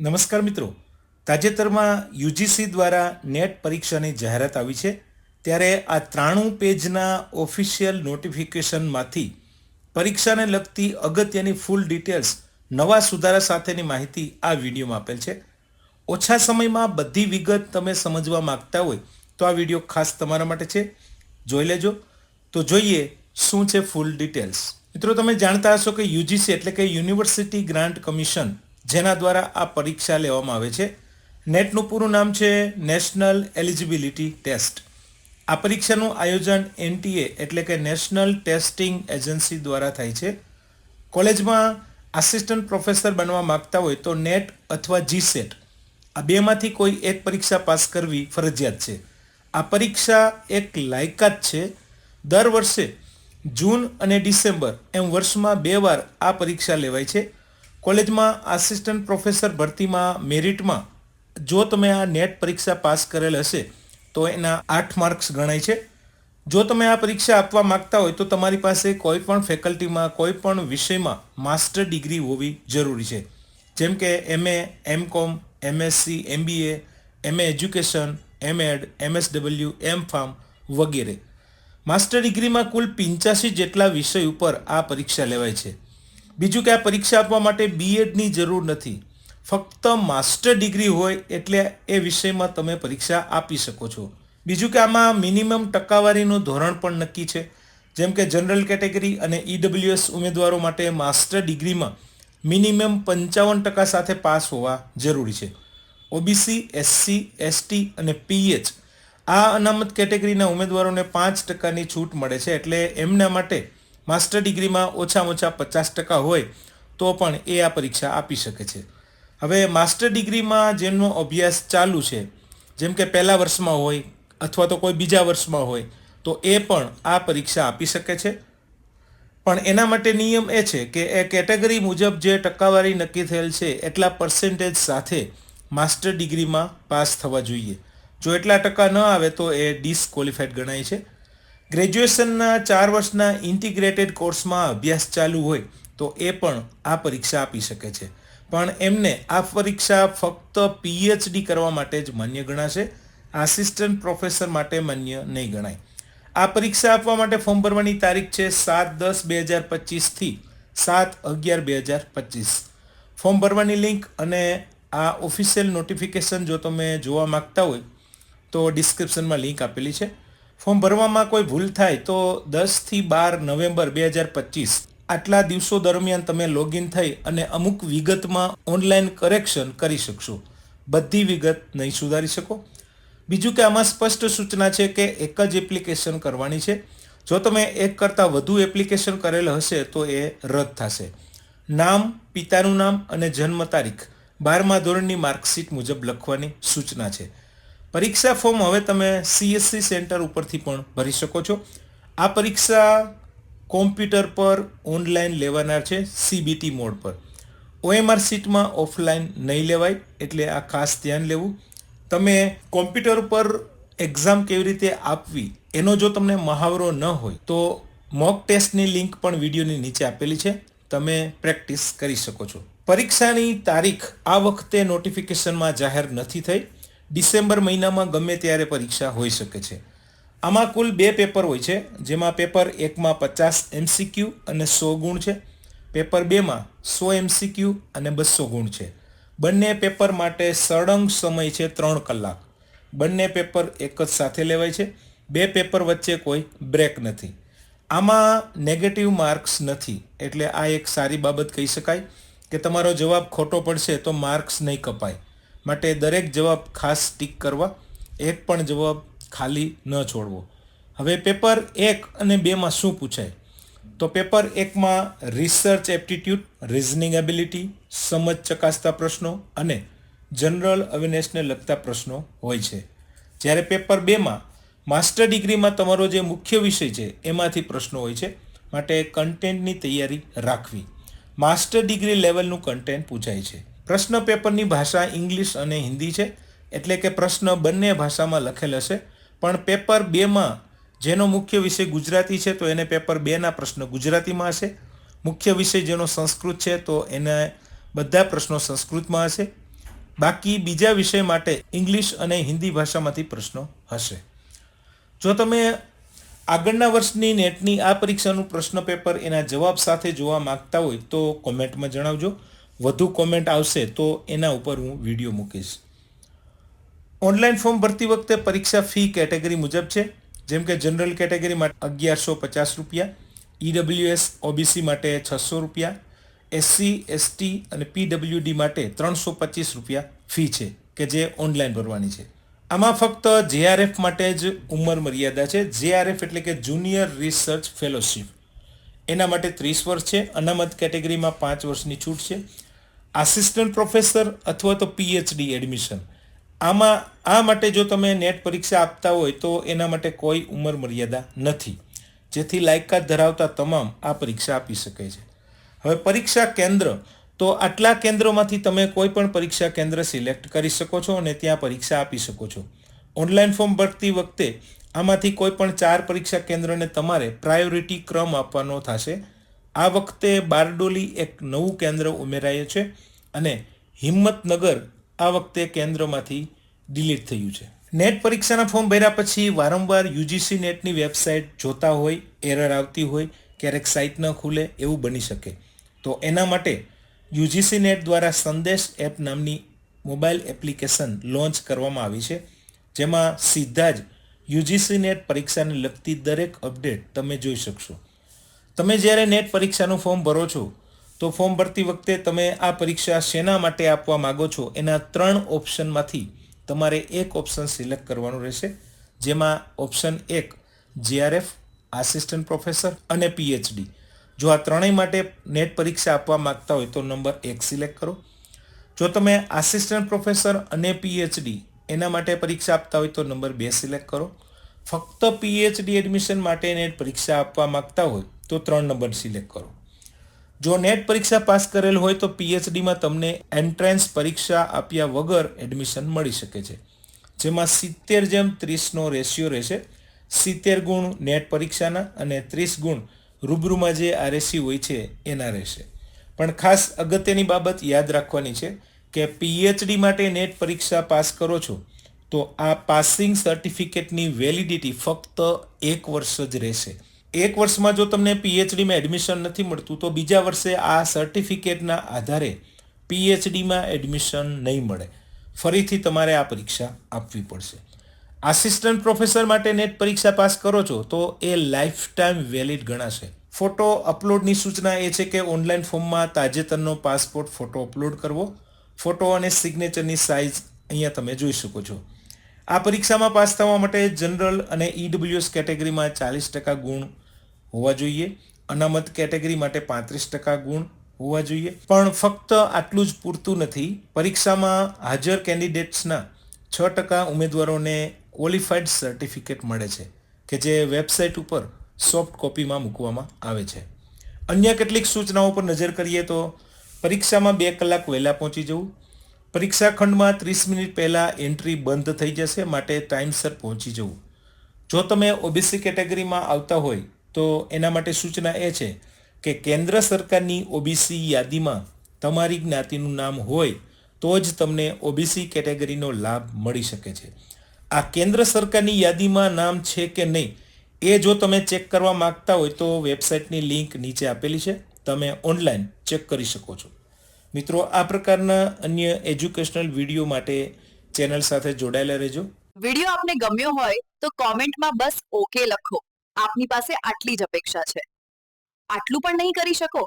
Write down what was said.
નમસ્કાર મિત્રો. તાજેતરમાં યુજીસી દ્વારા નેટ પરીક્ષાની જાહેરાત આવી છે. ત્યારે આ ત્રાણું પેજના ઓફિશિયલ નોટિફિકેશનમાંથી પરીક્ષાને લગતી અગત્યની ફૂલ ડિટેલ્સ નવા સુધારા સાથેની માહિતી આ વિડીયોમાં આપેલ છે. ઓછા સમયમાં બધી વિગત તમે સમજવા માંગતા હોય તો આ વીડિયો ખાસ તમારા માટે છે. જોઈ લેજો. તો જોઈએ શું છે ફૂલ ડિટેલ્સ. મિત્રો, તમે જાણતા હશો કે યુજીસી એટલે કે યુનિવર્સિટી ગ્રાન્ટ કમિશન જેના દ્વારા આ પરીક્ષા લેવામાં આવે છે. નેટનું પૂરું નામ છે નેશનલ એલિજિબિલિટી ટેસ્ટ. આ પરીક્ષાનું આયોજન એનટીએ એટલે કે નેશનલ ટેસ્ટિંગ એજન્સી દ્વારા થાય છે. કોલેજમાં આસિસ્ટન્ટ પ્રોફેસર બનવા માગતા હોય તો નેટ અથવા જીસેટ આ બેમાંથી કોઈ એક પરીક્ષા પાસ કરવી ફરજિયાત છે. આ પરીક્ષા એક લાયકાત છે. દર વર્ષે જૂન અને ડિસેમ્બર એમ વર્ષમાં બે વાર આ પરીક્ષા લેવાય છે. કોલેજમાં આસિસ્ટન્ટ પ્રોફેસર ભરતીમાં મેરિટમાં જો તમે આ નેટ પરીક્ષા પાસ કરેલ હશે, તો એના આઠ માર્ક્સ ગણાય છે. જો તમે આ પરીક્ષા આપવા માંગતા હોય, તો તમારી પાસે કોઈ પણ ફેકલ્ટીમાં કોઈ પણ વિષયમાં માસ્ટર ડિગ્રી હોવી જરૂરી છે. જેમ કે MA MCom MSc MBA MA education MEd MSW M pharm વગેરે. માસ્ટર ડિગ્રીમાં કુલ પિંચાસી જેટલા વિષય ઉપર આ પરીક્ષા લેવાય છે. બીજું કે આ પરીક્ષા આપવા માટે બીએડની જરૂર નથી. ફક્ત માસ્ટર ડિગ્રી હોય એટલે એ વિષયમાં તમે પરીક્ષા આપી શકો છો. બીજું કે આમાં મિનિમમ ટકાવારીનું ધોરણ પણ નક્કી છે. જેમ કે જનરલ કેટેગરી અને ઈડબ્લ્યુએસ ઉમેદવારો માટે માસ્ટર ડિગ્રીમાં મિનિમમ પંચાવન ટકા સાથે પાસ હોવા જરૂરી છે. ઓબીસી એસસી એસટી અને પીએચ આ અનામત કેટેગરીના ઉમેદવારોને પાંચ ટકાની છૂટ મળે છે એટલે એમના માટે માસ્ટર ડિગ્રીમાં ઓછામાં ઓછા પચાસ ટકા હોય, તો પણ એ આ પરીક્ષા આપી શકે છે. હવે માસ્ટર ડિગ્રીમાં જેમનો અભ્યાસ ચાલુ છે, જેમ કે પહેલા વર્ષમાં હોય અથવા તો કોઈ બીજા વર્ષમાં હોય, તો એ પણ આ પરીક્ષા આપી શકે છે. પણ એના માટે નિયમ એ છે કે એ કેટેગરી મુજબ જે ટકાવારી નક્કી થયેલ છે, એટલા પર્સેન્ટેજ સાથે માસ્ટર ડિગ્રીમાં પાસ થવા જોઈએ. જો એટલા ટકા ન આવે તો એ ડિસક્વોલિફાઈડ ગણાય છે. ગ્રેજ્યુએશનના ચાર વર્ષના ઇન્ટિગ્રેટેડ કોર્સમાં અભ્યાસ ચાલુ હોય, તો એ પણ આ પરીક્ષા આપી શકે છે. પણ એમને આ પરીક્ષા ફક્ત પીએચડી કરવા માટે જ માન્ય ગણાશે આસિસ્ટન્ટ પ્રોફેસર માટે માન્ય નહીં ગણાય. આ પરીક્ષા આપવા માટે ફોર્મ ભરવાની તારીખ છે સાત દસ બે હજાર પચીસથી સાત અગિયાર બે હજાર પચીસ. ફોર્મ ભરવાની લિંક અને આ ઓફિશિયલ નોટિફિકેશન જો તમે જોવા માંગતા હોય, તો ડિસ્ક્રિપ્શનમાં લિંક આપેલી છે. ફોર્મ ભરવામાં કોઈ ભૂલ થાય તો દસથી બાર નવેમ્બર બે હજાર પચીસ. આટલા દિવસો દરમિયાન તમે લોગિન થઈ અને અમુક વિગતમાં ઓનલાઈન કરેક્શન કરી શકશો. બધી વિગત નહીં સુધારી શકો. બીજું કે આમાં સ્પષ્ટ સૂચના છે કે એક જ એપ્લિકેશન કરવાની છે. જો તમે એક કરતાં વધુ એપ્લિકેશન કરેલ હશે તો એ રદ થશે. નામ, પિતાનું નામ અને જન્મ તારીખ બારમા ધોરણની માર્કશીટ મુજબ લખવાની સૂચના છે. પરીક્ષા ફોર્મ હવે તમે સીએસસી સેન્ટર ઉપરથી પણ ભરી શકો છો. આ પરીક્ષા કોમ્પ્યુટર પર ઓનલાઈન લેવાનાર છે સીબીટી મોડ પર. ઓએમઆર સીટમાં ઓફલાઈન નહીં લેવાય, એટલે આ ખાસ ધ્યાન લેવું. તમે કોમ્પ્યુટર પર એક્ઝામ કેવી રીતે આપવી, એનો જો તમને મહાવરો ન હોય, તો મોક ટેસ્ટની લિંક પણ વિડીયોની નીચે આપેલી છે. તમે પ્રેક્ટિસ કરી શકો છો. પરીક્ષાની તારીખ આ વખતે નોટિફિકેશનમાં જાહેર નથી થઈ. ડિસેમ્બર મહિનામાં ગમે ત્યારે પરીક્ષા હોઈ શકે છે. આમાં કુલ બે પેપર હોય છે, જેમાં પેપર એકમાં પચાસ એમસીક્યુ અને સો ગુણ છે. પેપર બેમાં સો એમસીક્યુ અને બસો ગુણ છે. બંને પેપર માટે સળંગ સમય છે ત્રણ કલાક. બંને પેપર એક જ સાથે લેવાય છે. બે પેપર વચ્ચે કોઈ બ્રેક નથી. આમાં નેગેટિવ માર્ક્સ નથી, એટલે આ એક સારી બાબત કહી શકાય કે તમારો જવાબ ખોટો પડશે તો માર્ક્સ નહીં કપાય. માટે દરેક જવાબ ખાસ ટીક કરવા, એક પણ જવાબ ખાલી ન છોડવો. હવે પેપર એક અને બેમાં શું પૂછાય? તો પેપર એકમાં રિસર્ચ એપ્ટિટ્યૂડ રિઝનિંગ એબિલિટી સમજ ચકાસતા પ્રશ્નો અને જનરલ અવેરનેસને લગતા પ્રશ્નો હોય છે. જ્યારે પેપર બેમાં માસ્ટર ડિગ્રીમાં તમારો જે મુખ્ય વિષય છે, એમાંથી પ્રશ્નો હોય છે, માટે કન્ટેન્ટની તૈયારી રાખવી. માસ્ટર ડિગ્રી લેવલનું કન્ટેન્ટ પૂછાય છે. પ્રશ્ન પેપરની ભાષા ઇંગ્લિશ અને હિન્દી છે. એટલે કે પ્રશ્ન બંને ભાષામાં લખેલ હશે. પણ પેપર બેમાં જેનો મુખ્ય વિષય ગુજરાતી છે, તો એને પેપર બેના પ્રશ્ન ગુજરાતીમાં હશે. મુખ્ય વિષય જેનો સંસ્કૃત છે, તો એને બધા પ્રશ્નો સંસ્કૃતમાં હશે. બાકી બીજા વિષય માટે ઇંગ્લિશ અને હિન્દી ભાષામાંથી પ્રશ્નો હશે. જો તમે આગળના વર્ષની નેટની આ પરીક્ષાનું પ્રશ્ન પેપર એના જવાબ સાથે જોવા માંગતા હોય, તો કોમેન્ટમાં જણાવજો. વધુ કોમેન્ટ આવશે તો એના ઉપર હું વીડિયો મૂકીશ. ઓનલાઈન ફોર્મ ભરતી વખતે પરીક્ષા ફી કેટેગરી મુજબ છે. જેમ કે જનરલ કેટેગરી માટે અગિયારસો પચાસ રૂપિયા ઈડબ્લ્યુએસ ઓબીસી માટે છસો રૂપિયા એસસી એસટી અને પીડબ્લ્યુડી માટે ત્રણસો પચીસ રૂપિયા ફી છે કે જે ઓનલાઈન ભરવાની છે. આમાં ફક્ત જેઆરએફ માટે જ ઉંમર મર્યાદા છે. જેઆરએફ એટલે કે જુનિયર રિસર્ચ ફેલોશિપ એના માટે ત્રીસ વર્ષ છે. અનામત કેટેગરીમાં પાંચ વર્ષની છૂટ છે. આસિસ્ટન્ટ પ્રોફેસર અથવા તો પીએચડી એડમિશન આમાં, આ માટે જો તમે નેટ પરીક્ષા આપતા હોય તો એના માટે કોઈ ઉંમર મર્યાદા નથી. જેથી લાયકાત ધરાવતા તમામ આ પરીક્ષા આપી શકે છે. હવે પરીક્ષા કેન્દ્ર. તો આટલા કેન્દ્રોમાંથી તમે કોઈ પણ પરીક્ષા કેન્દ્ર સિલેક્ટ કરી શકો છો અને ત્યાં પરીક્ષા આપી શકો છો. ઓનલાઈન ફોર્મ ભરતી વખતે આમાંથી કોઈ પણ ચાર પરીક્ષા કેન્દ્રને તમારે પ્રાયોરિટી ક્રમ આપવાનો થશે. આ વખતે બારડોલી એક નવું કેન્દ્ર ઉમેરાયું છે અને હિંમતનગર આ વખતે કેન્દ્રમાંથી ડિલીટ થયું છે. નેટ પરીક્ષાના ફોર્મ ભર્યા પછી વારંવાર યુજીસી નેટની વેબસાઇટ જોતા હોય, એરર આવતી હોય, ક્યારેક સાઇટ ન ખુલે એવું બની શકે. તો એના માટે યુજીસી નેટ દ્વારા સંદેશ એપ નામની મોબાઈલ એપ્લિકેશન લોન્ચ કરવામાં આવી છે, જેમાં સીધા જ યુજીસી નેટ પરીક્ષાને લગતી દરેક અપડેટ તમે જોઈ શકશો. તમે જ્યારે નેટ પરીક્ષાનું ફોર્મ ભરો છો, તો ફોર્મ ભરતી વખતે તમે આ પરીક્ષા શેના માટે આપવા માગો છો? એના ત્રણ ઓપ્શનમાંથી તમારે એક ઓપ્શન સિલેક્ટ કરવાનું રહેશે, જેમાં ઓપ્શન એક જીઆરએફ, આસિસ્ટન્ટ પ્રોફેસર અને પીએચડી. જો આ ત્રણેય માટે નેટ પરીક્ષા આપવા માગતા હોય, તો નંબર એક સિલેક્ટ કરો. જો તમે આસિસ્ટન્ટ પ્રોફેસર અને પીએચડી એના માટે પરીક્ષા આપતા હોય, તો નંબર બે સિલેક્ટ કરો. ફક્ત પીએચડી એડમિશન માટે નેટ પરીક્ષા આપવા માગતા હોય તો ત્રણ નંબર સિલેક્ટ કરો. જો નેટ પરીક્ષા પાસ કરેલ હોય તો પીએચડીમાં તમને એન્ટ્રન્સ પરીક્ષા આપ્યા વગર એડમિશન મળી શકે છે. જેમાં સિત્તેર જેમ ત્રીસનો રેશિયો રહેશે. સિત્તેર ગુણ નેટ પરીક્ષાના અને ત્રીસ ગુણ રૂબરૂમાં જે આરએસી હોય છે એના રહેશે. પણ ખાસ અગત્યની બાબત યાદ રાખવાની છે કે પીએચડી માટે નેટ પરીક્ષા પાસ કરો છો, તો આ પાસિંગ સર્ટિફિકેટની વેલિડિટી ફક્ત એક વર્ષ જ રહેશે. એક વર્ષમાં જો તમને પીએચડીમાં એડમિશન નથી મળતું, તો બીજા વર્ષે આ સર્ટિફિકેટના આધારે પીએચડીમાં એડમિશન નહીં મળે. ફરીથી તમારે આ પરીક્ષા આપવી પડશે. આસિસ્ટન્ટ પ્રોફેસર માટે નેટ પરીક્ષા પાસ કરો છો, તો એ લાઈફ ટાઈમ વેલિડ ગણાશે. ફોટો અપલોડની સૂચના એ છે કે ઓનલાઈન ફોર્મમાં તાજેતરનો પાસપોર્ટ ફોટો અપલોડ કરવો. ફોટો અને સિગ્નેચરની સાઇઝ અહીંયા તમે જોઈ શકો છો. આ પરીક્ષામાં પાસ થવા માટે જનરલ અને ઈડબ્લ્યુએસ કેટેગરીમાં ચાલીસ ટકા ગુણ હોવા જોઈએ. અનામત કેટેગરી માટે પાંત્રીસ ટકા ગુણ હોવા જોઈએ. પણ ફક્ત આટલું જ પૂરતું નથી. પરીક્ષામાં હાજર કેન્ડિડેટ્સના છ ટકા ઉમેદવારોને ક્વોલિફાઈડ સર્ટિફિકેટ મળે છે, કે જે વેબસાઇટ ઉપર સોફ્ટ કોપીમાં મૂકવામાં આવે છે. અન્ય કેટલીક સૂચનાઓ પર નજર કરીએ તો પરીક્ષામાં બે કલાક વહેલા પહોંચી જવું પરીક્ષા ખંડમાં ત્રીસ મિનિટ પહેલાં એન્ટ્રી બંધ થઈ જશે માટે ટાઈમસર પહોંચી જવું. જો તમે ઓબીસી કેટેગરીમાં આવતા હોય, તો એના માટે સૂચના એ છે કે કેન્દ્ર સરકારની ઓબીસી યાદીમાં તમારી જ્ઞાતિનું નામ હોય, તો જ તમને ઓબીસી કેટેગરીનો લાભ મળી શકે છે. આ કેન્દ્ર સરકારની યાદીમાં નામ છે કે નહીં, એ જો તમે ચેક કરવા માંગતા હોય, તો વેબસાઇટની લિંક નીચે આપેલી છે. તમે ઓનલાઈન ચેક કરી શકો છો. મિત્રો, આ પ્રકારના અન્ય એજ્યુકેશનલ વીડિયો માટે ચેનલ સાથે જોડાયેલા રહેજો. વીડિયો આપને ગમ્યો હોય તો કોમેન્ટમાં બસ ઓકે લખો. આપની પાસે આટલી જ અપેક્ષા છે. આટલું પણ નહીં કરી શકો